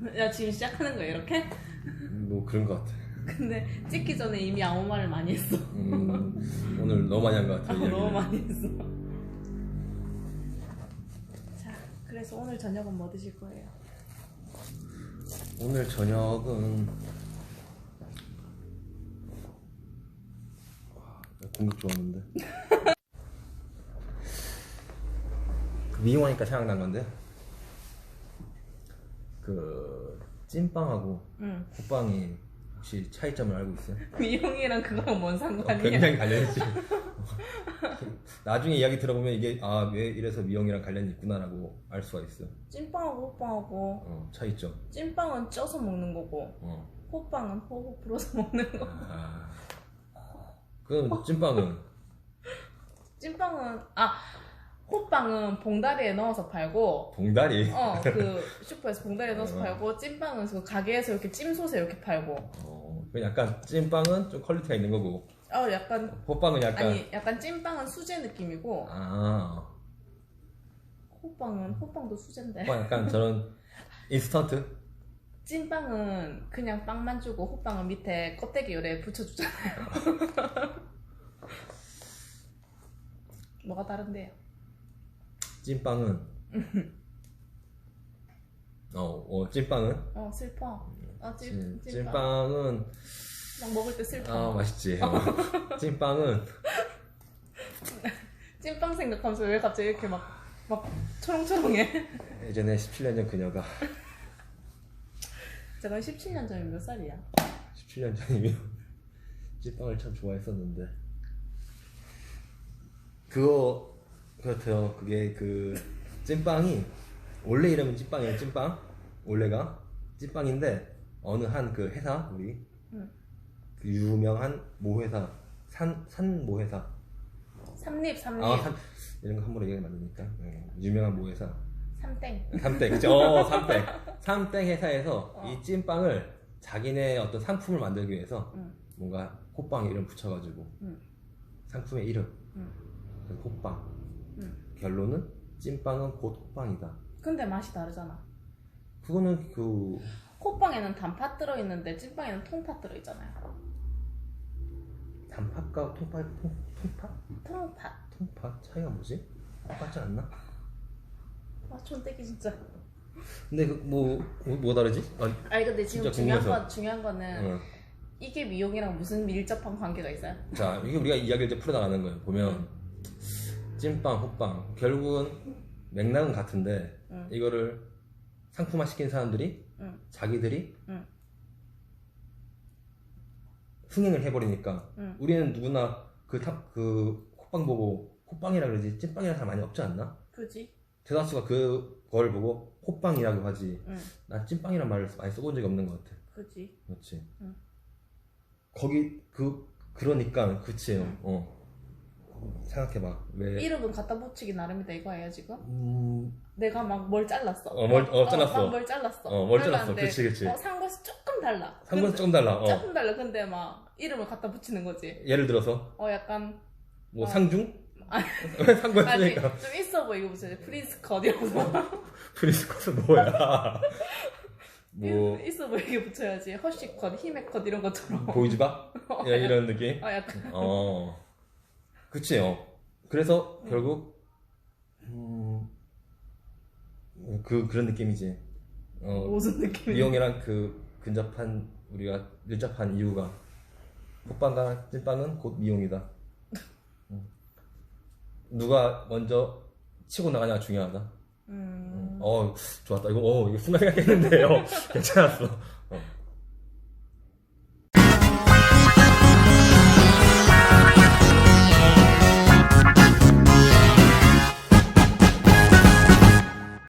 우리가 지금 시작하는 거야 이렇게? 뭐 그런 것 같아. 근데 찍기 전에 이미 아무 말을 많이 했어. 음, 오늘 너무 많이 한 것 같아. 아. 너무 많이 했어. 자, 그래서 오늘 저녁은 뭐 드실 거예요? 오늘 저녁은 와, 나 공격 좋았는데. 그 미용하니까 생각난 건데 그 찐빵하고 응. 호빵이 혹시 차이점을 알고 있어요? 미용이랑 그거랑 뭔 어, 상관이야? 굉장히 관련있지. 나중에 이야기 들어보면 이게 아 왜 이래서 미용이랑 관련이 있구나라고 알 수가 있어요. 찐빵하고 호빵하고 어, 차이점. 찐빵은 쪄서 먹는 거고 어. 호빵은 호호 불어서 먹는 거. 아. 그럼 찐빵은 찐빵은 아 호빵은 봉다리에 넣어서 팔고 봉다리. 어 그 슈퍼에서 봉다리에 넣어서 어. 팔고 찐빵은 그 가게에서 이렇게 찜소스 이렇게 팔고 어, 그 약간 찐빵은 좀 퀄리티가 있는 거고 어 약간 호빵은 약간 아니 약간 찐빵은 수제 느낌이고 아 호빵은 호빵도 수제인데 호빵 약간 저런 인스턴트 찐빵은 그냥 빵만 주고 호빵은 밑에 껍데기 요래 붙여주잖아요. 뭐가 다른데요? 찐빵은 어, 어 찐빵은 어 슬퍼. 아 찐, 찐, 찐빵. 찐빵 은 막 먹을 때 슬퍼. 아 맛있지 어. 찐빵은 찐빵 생각하면서 왜 갑자기 이렇게 막, 막 초롱초롱해? 예전에 17년 전 그녀가 제가 17년 전에 몇 살이야? 17년 전이면 찐빵을 참 좋아했었는데 그거 그렇대요 그게 그 찐빵이 원래 이름은 찐빵이에요 찐빵 원래가 찐빵인데 어느 한 그 회사 우리 응. 그 유명한 모 회사 산산 모 회사 삼립 삼립 아 산, 이런 거 함부로 얘기하면 안 되니까 예, 유명한 모 회사 삼땡. 삼땡 그죠 어, 삼땡 삼땡 회사에서 어. 이 찐빵을 자기네 어떤 상품을 만들기 위해서 응. 뭔가 호빵 이름 붙여가지고 응. 상품의 이름 응. 그래서 호빵 응. 결론은 찐빵은 곧 호빵이다 근데 맛이 다르잖아. 그거는 그 호빵에는 단팥 들어있는데 찐빵에는 통팥 들어있잖아요. 단팥과 통팥 통, 통팥 통팥. 통팥 차이가 뭐지 똑같지 않나 아 촌떼기 진짜. 근데 그뭐뭐 뭐 다르지 아, 아니 근데 지금 진짜 중요한 궁금해서. 건 중요한 거는 어. 이게 미용이랑 무슨 밀접한 관계가 있어요? 자 이게 우리가 이야기를 이제 풀어나가는 거예요 보면 찐빵 호빵 결국은 맥락은 같은데 응. 이거를 상품화 시킨 사람들이 응. 자기들이 응. 흥행을 해버리니까 응. 우리는 누구나 그, 탑, 그 호빵 보고 호빵이라 그러지 찐빵이라는 사람 많이 없지 않나? 그지? 대다수가 그걸 보고 호빵이라고 하지 응. 난 찐빵이란 말을 많이 써본 적이 없는 것 같아 그지? 그렇지 응. 거기 그 그러니까 그치 응. 어 생각해봐 왜 이름은 갖다 붙이기 나름이다 이거예요 지금? 음, 내가 막 뭘 잘랐어. 어, 뭘- 어, 잘랐어. 막 뭘 잘랐어. 어, 뭘 잘랐어. 그치, 그치. 어, 산 것이 조금 달라. 상관 근데- 조금 달라 어. 조금 달라. 근데 막 이름을 갖다 붙이는 거지. 예를 들어서 어 약간 뭐 어. 상중? 아니. 상관 아니 쓰니까 좀 있어 보이고 무슨 프린스 컷 이러면서 프리스컷은 뭐야 뭐 있어 보이게 붙여야지. 허쉬 컷, 히메 컷 이런 것처럼. 보이즈바? 야, 이런 느낌 어 약간 어 그치 요 그래서 결국 음, 그 그런 느낌이지 어 무슨 느낌이? 미용이랑 그 근접한 우리가 밀접한 이유가 호빵과 찐빵은 곧 미용이다. 음. 누가 먼저 치고 나가냐가 중요하다. 음. 어 좋았다. 이거 어 이거 순간 생각했는데요. 괜찮았어.